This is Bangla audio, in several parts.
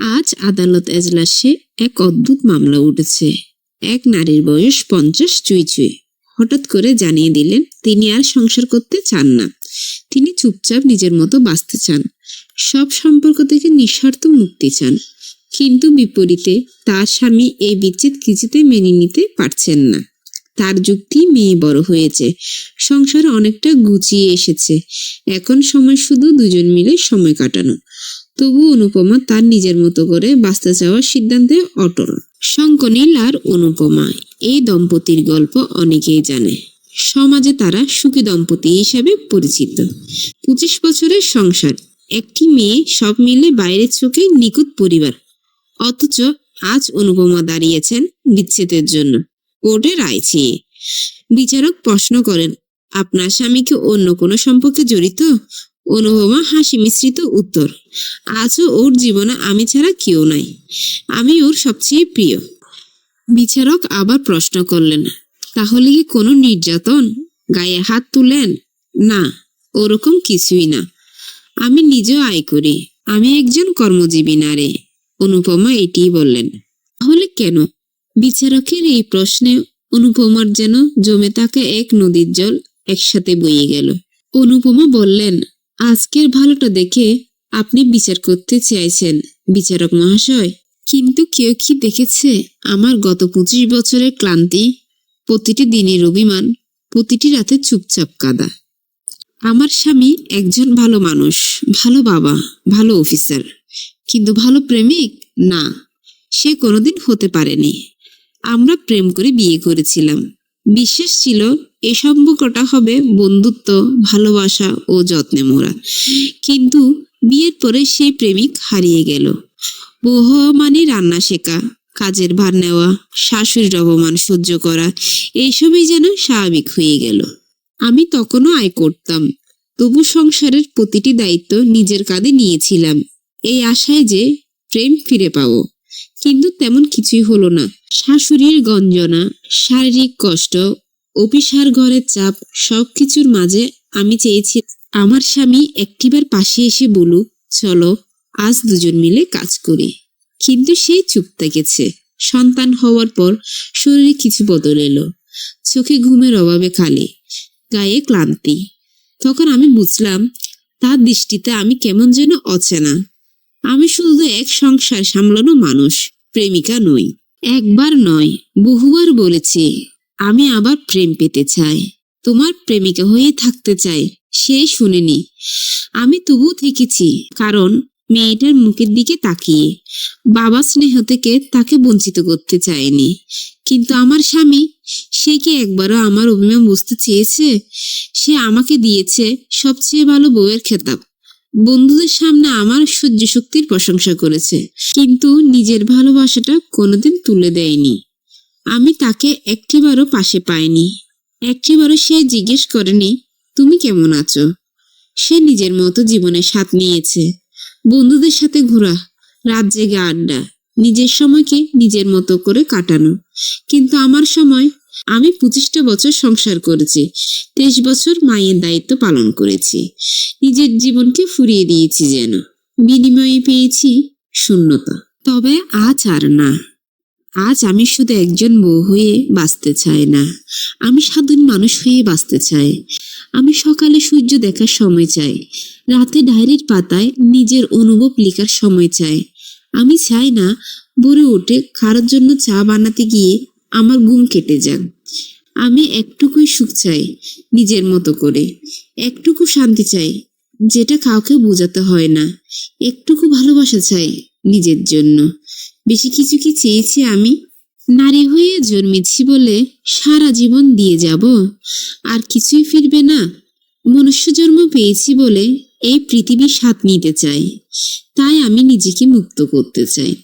আজ আদালত এজলাসে এক অদ্ভুত মামলা উঠেছে। এক নারীর বয়স পঞ্চাশ চুই চুই। হঠাৎ করে জানিয়ে দিলেন, তিনি আর সংসার করতে চান না। তিনি চুপচাপ নিজের মতো বাঁচতে চান। সব সম্পর্ক থেকে নিঃস্বার্থ মুক্তি চান। কিন্তু বিপরীতে তার স্বামী এই বিচ্ছেদ কিছুতে মেনে নিতে পারছেন না। তার যুক্তি মেয়ে বড় হয়েছে। সংসার অনেকটা গুছিয়ে এসেছে। এখন সময় শুধু দুজন মিলে সময় কাটানো। তবু অনুপমা তার নিজের মতো করে বাঁচতে চাওয়ার সিদ্ধান্তে অটল। শঙ্কনীল আর অনুপমা, এই দম্পতির গল্প অনেকেই জানে। সমাজে তারা সুখী দম্পতি হিসেবে পরিচিত। পঁচিশ বছরের সংসার, একটি মেয়ে সব মিলে বাইরের চোখে নিখুঁত পরিবার। অথচ আজ অনুপমা দাঁড়িয়েছেন বিচ্ছেদের জন্য। কোর্টে রায় চেয়ে। বিচারক প্রশ্ন করেন, আপনার স্বামী কি অন্য কোনো সম্পর্কে জড়িত? অনুপমা হাসি মিশ্রিত উত্তর। আজও ওর জীবনে আমি ছাড়া কেউ নাই। আমি ওর সবচেয়ে প্রিয়। বিচারক আবার প্রশ্ন করলেন, তাহলে কি কোনো নির্যাতন? গায়ে হাত তুলেন? না, ওরকম কিছুই না। আমি নিজেও আয় করি। আমি একজন কর্মজীবী নারী। অনুপমা এটিই বললেন। তাহলে কেন? বিচারকের এই প্রশ্নে অনুপমার যেন জমে থাকা এক নদীর জল একসাথে বয়ে গেল। অনুপমা বললেন আজকের ভালোটা দেখে আপনি বিচার করতে চাইছেন। বিচারক মহাশয়, কিন্তু কেউ কি দেখেছে আমার গত পঁচিশ বছরের ক্লান্তি? প্রতিটি দিনের অভিমান, প্রতিটি রাতে চুপচাপ কাদা। আমার স্বামী একজন ভালো মানুষ, ভালো বাবা, ভালো অফিসার। কিন্তু ভালো প্রেমিক? না, সে কোনোদিন হতে পারেনি। আমরা প্রেম করে বিয়ে করেছিলাম। বিশ্বাস ছিল, এ সম্পর্কটা হবে বন্ধুত্ব, ভালোবাসা ও যত্নে মোড়া। কিন্তু বিয়ের পরে সেই প্রেমিক হারিয়ে গেল। বহ মানে রান্না শেখা, কাজের ভার নেওয়া, শাশুড়ির অপমান সহ্য করা এইসবই যেন স্বাভাবিক হয়ে গেল। আমি তখনও আয় করতাম, তবু সংসারের প্রতিটি দায়িত্ব নিজের কাঁধে নিয়েছিলাম। এই আশায় যে প্রেম ফিরে পাবো। কিন্তু তেমন কিছুই হলো না। শাশুড়ির গঞ্জনা, শারীরিক কষ্ট, অফিসার ঘরের চাপ, সবকিছুর মাঝে আমি চেয়েছি আমার স্বামী একটিবার পাশে এসে বলুক, চলো, আজ দুজন মিলে কাজ করি। কিন্তু সে চুপ থেকেছে। সন্তান হওয়ার পর শরীরে কিছু বদল এলো। চোখে ঘুমের অভাবে খালি, গায়ে ক্লান্তি। তখন আমি বুঝলাম, তার দৃষ্টিতে আমি কেমন যেন অচেনা। আমি শুধু এক সংসার সামলানো মানুষ, প্রেমিকা নই। একবার নয়, বহুবার বলেছি, আমি আবার প্রেম পেতে চাই। তোমার প্রেমিকা হয়ে থাকতে চাই, সে শুনেনি। আমি তবু থেকেছি, কারণ মেয়েটার মুখের দিকে তাকিয়ে। বাবা স্নেহ থেকে তাকে বঞ্চিত করতে চায়নি। কিন্তু আমার স্বামী, সে কি একবারও আমার অভিমান বুঝতে চেয়েছে? সে আমাকে দিয়েছে সবচেয়ে ভালো বউয়ের খেতাব। বন্ধুদের সামনে আমার সহ্য শক্তির প্রশংসা করেছে, কিন্তু নিজের ভালোবাসাটা কোনোদিন তুলে দেয়নি। আমি তাকে একটিবারও পাশে পাইনি। একটিবারও সে জিজ্ঞেস করেনি, তুমি কেমন আছো? সে নিজের মতো জীবনে স্বাদ নিয়েছে। বন্ধুদের সাথে ঘোরা, রাত জেগে আড্ডা, নিজের সময়কে নিজের মতো করে কাটানো। কিন্তু আমার সময় আমি পঁচিশটা বছর সংসার করেছি, তেইশ বছর মায়ের দায়িত্ব পালন করেছি। নিজের জীবনকে ফুরিয়ে দিয়েছি যেন। বিনিময়ে পেয়েছি শূন্যতা। তবে আজ আর না। আজ আমি শুধু একজন বউ হয়ে বাঁচতে চাই না। আমি স্বাধীন মানুষ হয়ে বাঁচতে চাই। আমি সকালে সূর্য দেখার সময় চাই। রাতে ডায়েরির পাতায় নিজের অনুভব লেখার সময় চাই। আমি চাই না, ভোরে উঠে কারোর জন্য চা বানাতে গিয়ে আমার ঘুম কেটে যাক। আমি একটুকুই সুখ চাই, নিজের মতো করে। একটুকু শান্তি চাই, যেটা কাউকে বোঝাতে হয় না। একটুকু ভালোবাসা চাই, নিজের জন্য। বেশি কিছু কি চেয়েছি আমি? নারী হয়ে জন্মেছি বলে সারা জীবন দিয়ে যাব? আর কিছুই ফিরবে না? মনুষ্য জন্ম পেয়েছি বলে এই পৃথিবীর স্বাদ নিতে চাই। তাই আমি নিজেকে মুক্ত করতে চাই।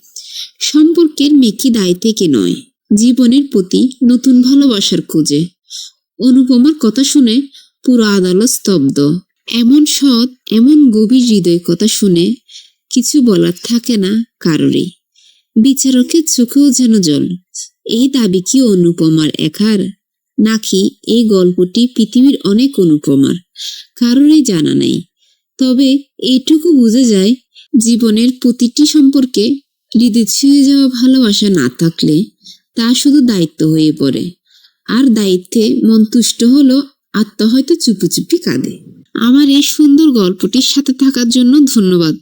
সম্পর্কের মেকি দায় থেকে নয়। জীবনের প্রতি নতুন ভালোবাসার খোঁজে। অনুপমার কথা শুনে পুরো আদালত স্তব্ধ। এমন সৎ, এমন গভীর হৃদয় কথা শুনে কিছু বলার থাকে না কারোরই। বিচারকের চোখেও যেন জল। এই দাবি কি অনুপমার একার? নাকি এই গল্পটি পৃথিবীর অনেক অনুপমার? কারোরই জানা নেই। তবে এইটুকু বোঝা যায়, জীবনের প্রতিটি সম্পর্কে হৃদে ছুঁয়ে যাওয়া ভালোবাসা না থাকলে তা শুধু দায়িত্ব হয়ে পড়ে। আর দায়িত্বে মন তুষ্ট হলো আত্মা হয়তো চুপি চুপি কাঁদে। আমার এই সুন্দর গল্পটির সাথে থাকার জন্য ধন্যবাদ।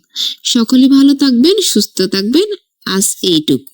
সকলে ভালো থাকবেন, সুস্থ থাকবেন। আজ এইটুকু।